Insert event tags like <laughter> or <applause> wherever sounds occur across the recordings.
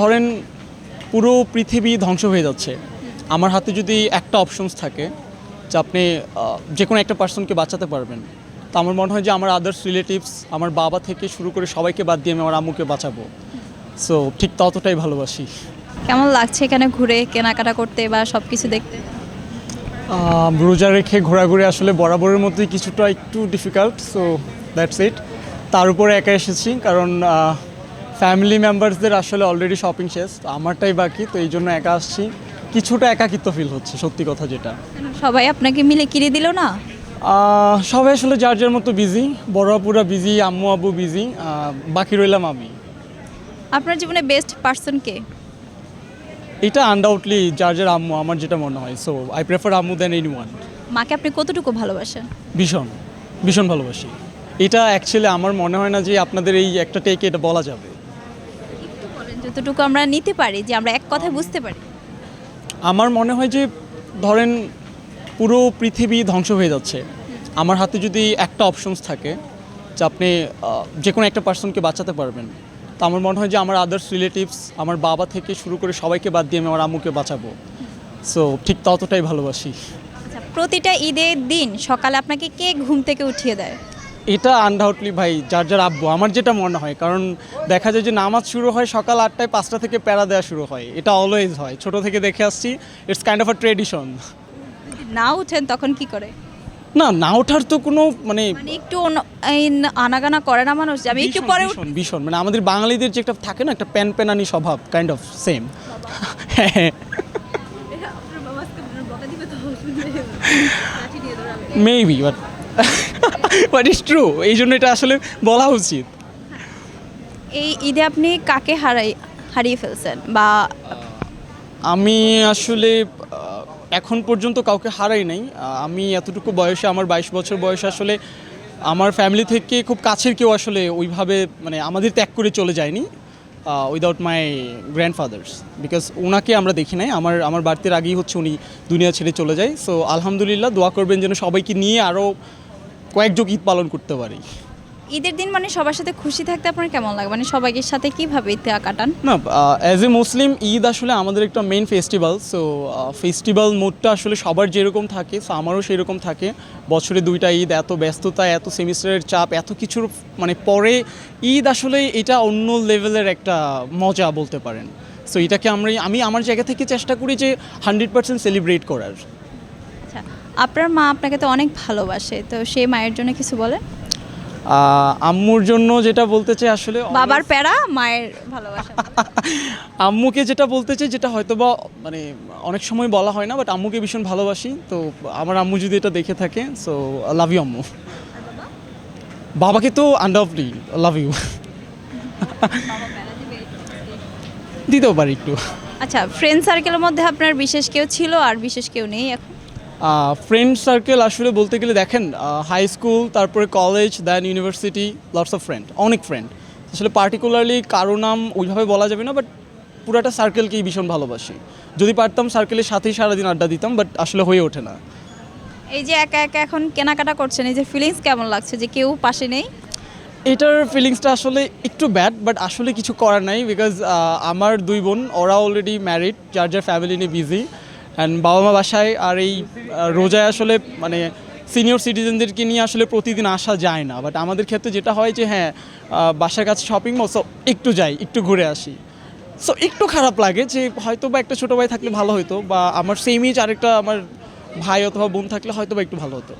ধরেন পুরো পৃথিবী ধ্বংস হয়ে যাচ্ছে। আমার হাতে যদি একটা অপশনস থাকে যে আপনি যে কোনো একটা পার্সনকে বাঁচাতে পারবেন তো আমার মনে হয় যে আমার আদার্স রিলেটিভস আমার বাবা থেকে শুরু করে সবাইকে বাদ দিয়ে আমি আমার আম্মুকে বাঁচাবো। সো ঠিক ততটাই ভালোবাসি। কেমন লাগছে এখানে ঘুরে কেনাকাটা করতে বা সব কিছু দেখতে রোজা রেখে ঘোরাঘুরি আসলে বরাবরের মধ্যেই কিছুটা একটু ডিফিকাল্ট সো দ্যাটস ইট তার উপরে একা এসেছি কারণ ফ্যামিলি মেম্বার্সদের আসলে অলরেডি শপিং শেষ তো আমারটাই বাকি তো এই জন্য একা আসছি। কিছুটা একাকিত্ব ফিল হচ্ছে সত্যি কথা যেটা। সবাই আপনাকে মিলে কিনে দিল না? সবাই আসলে যার যার মতো বিজি বড় আপুরা বিজি আম্মু আব্বু বিজি বাকি রইলাম আমি। আপনার জীবনে বেস্ট পার্সন কে? এটা আনডাউটলি যার যার আম্মু আমার যেটা মনে হয়। সো আই প্রেফার আম্মু দেন এনি ওয়ান মাকে আপনি কতটুকু ভালোবাসেন? ভীষণ ভীষণ ভালোবাসি। এটা অ্যাকচুয়ালি আমার মনে হয় না যে আপনাদের এই একটা টেকে এটা বলা যাবে। যতটুকু আমরা নিতে পারি যে আমরা এক কথায় বুঝতে পারি। আমার মনে হয় যে ধরেন পুরো পৃথিবী ধ্বংস হয়ে যাচ্ছে। আমার হাতে যদি একটা অপশনস থাকে যে আপনি যে কোনো একটা পার্সনকে বাঁচাতে পারবেন তো আমার মনে হয় যে আমার আদার্স রিলেটিভস আমার বাবা থেকে শুরু করে সবাইকে বাদ দিয়ে আমি আমার আম্মুকে বাঁচাবো। সো ঠিক ততটাই ভালোবাসি। আচ্ছা প্রতিটা ঈদের দিন সকালে আপনাকে কে ঘুম থেকে উঠিয়ে দেয়? এটা আনডাউটলি ভাই যার যার আব্বু আমার যেটা মনে হয় কারণ দেখা যায় যে নামাজ শুরু হয় সকাল আটটায় পাঁচটা থেকে প্যারা দেওয়া শুরু হয়। এটা অলওয়েজ হয়। ছোট থেকে দেখে আসছি it's kind of a tradition না উঠেন তখন কি করে? না না ওঠার তো কোনো মানে মানে একটু আনাগানা করে না মানুষ আমি একটু ভীষণ, পরে ভীষণ ভীষণ। মানে আমাদের বাঙালিদের যে একটা থাকে না একটা প্যান প্যানানি স্বভাব কাইন্ড অফ সেম হ্যাঁ maybe but but is true এই জন্য এটা আসলে বলা উচিত। এই ঈদে আপনি কাকে হারাই হারিয়ে ফেলছেন বা আমি আসলে এখন পর্যন্ত কাউকে হারাই নাই। আমি এতটুকু বয়সে আমার বাইশ বছর বয়সে আসলে আমার ফ্যামিলি থেকে খুব কাছের কেউ আসলে ওইভাবে মানে আমাদের ত্যাগ করে চলে যায়নি উইদাউট মাই গ্র্যান্ডফাদার্স বিকজ ওনাকে আমরা দেখি নাই আমার আমার বাড়িতে আগেই হচ্ছে উনি দুনিয়া ছেড়ে চলে যায়। সো আলহামদুলিল্লাহ দোয়া করবেন যেন সবাইকে নিয়ে আরও কয়েক যোগ ঈদ পালন করতে পারি। ঈদের দিন মানে সবার সাথে খুশি থাকতে আপনার কেমন লাগে? মানে সবাইকে সাথে কীভাবে ঈদ কাটান? না অ্যাজ এ মুসলিম ঈদ আসলে আমাদের একটা মেইন ফেস্টিভ্যাল সো ফেস্টিভ্যাল মোডটা আসলে সবার যেরকম থাকে সো আমারও সেরকম থাকে। বছরে দুইটা ঈদ এত ব্যস্ততা এত সেমিস্টারের চাপ এত কিছুর মানে পরে ঈদ আসলে এটা অন্য লেভেলের একটা মজা বলতে পারেন। সো এটাকে আমরা আমি আমার জায়গা থেকে চেষ্টা করি যে হান্ড্রেড পার্সেন্ট সেলিব্রেট করার। আপনার মা আপনাকে তো অনেক ভালোবাসে তো সেই মায়ের জন্য কিছু বলে আম্মুর জন্য যেটা বলতে চাই আসলে বাবার প্যারা মায়ের ভালোবাসা। <laughs> আম্মুকে যেটা বলতে চাই যেটা হয়তো বা মানে অনেক সময় বলা হয় না বাট আম্মুকে ভীষণ ভালোবাসি তো আমার আম্মু যদি এটা দেখে থাকে সো লাভ ইউ আম্মু। বাবাকে তো আন্ডারলি লাভ ইউ দিতেও পারি একটু। আচ্ছা ফ্রেন্ড সার্কেলের মধ্যে আপনার বিশেষ কেউ ছিল আর বিশেষ কেউ নেই এখন? ফ্রেন্ড সার্কেল আসলে বলতে গেলে দেখেন হাই স্কুল তারপরে college then university lots of friend অনেক ফ্রেন্ড আসলে পার্টিকুলারলি কারও নাম ওইভাবে বলা যাবে না বাট পুরাটা সার্কেলকেই ভীষণ ভালোবাসি। যদি পারতাম সার্কেলের সাথেই সারাদিন আড্ডা দিতাম বাট আসলে হয়ে ওঠে না। এই যে একা একা এখন কেনাকাটা করছেন এই যে ফিলিংস কেমন লাগছে যে কেউ পাশে নেই? এটার ফিলিংসটা আসলে একটু ব্যাড বাট আসলে কিছু করার নাই বিকজ আমার দুই বোন ওরা অলরেডি ম্যারিড যার যার ফ্যামিলি নিয়ে বিজি অ্যান্ড বাবা মা বাসায় আর এই রোজায় আসলে মানে সিনিয়র সিটিজেনদেরকে নিয়ে আসলে প্রতিদিন আসা যায় না। বাট আমাদের ক্ষেত্রে যেটা হয় যে হ্যাঁ বাসার কাছে শপিং মল সো একটু যাই, একটু ঘুরে আসি। সো একটু খারাপ লাগে যে হয়তো বা একটা ছোটো ভাই থাকলে ভালো হতো বা আমার সেম এজ আরেকটা আমার ভাই অথবা বোন থাকলে হয়তো বা একটু ভালো হতো।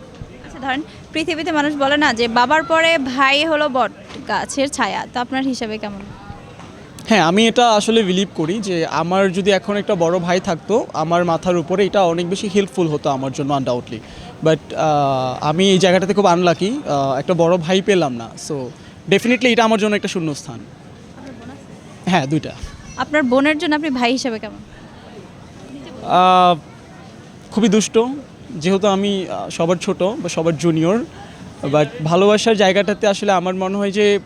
আচ্ছা ধরেন পৃথিবীতে মানুষ বলে না যে, বাবার পরে ভাই হলো বট গাছের ছায়া তো আপনার হিসাবে কেমন? হ্যাঁ আমি এটা আসলে বিলিভ করি যে আমার যদি এখন একটা বড় ভাই থাকতো আমার মাথার উপরে এটা অনেক বেশি হেল্পফুল হতো আমার জন্য আনডাউটলি বাট আমি এই জায়গাটাতে খুব আনলাকি একটা বড় ভাই পেলাম না। সো ডেফিনেটলি এটা আমার জন্য একটা শূন্যস্থান। হ্যাঁ দুইটা। আপনার বোনের জন্য আপনি ভাই হিসাবে কেমন? খুবই দুষ্ট। যেহেতু আমি সবার ছোট বা সবার জুনিয়র বাট ভালোবাসার জায়গাটাতে আসলে আমার মনে হয় যে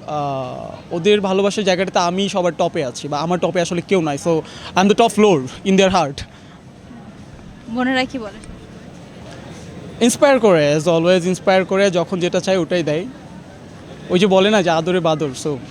ওদের ভালোবাসার জায়গাটাতে আমি সবার টপে আছি বা আমার টপে আসলে কেউ নাই। So I am the top floor in their heart বোনেরা কি বলে? ইন্সপায়ার করে অ্যাজ অলওয়েজ ইন্সপায়ার করে যখন যেটা চাই ওটাই দেয়। ওই যে বলে না যে আদরে বাদর সো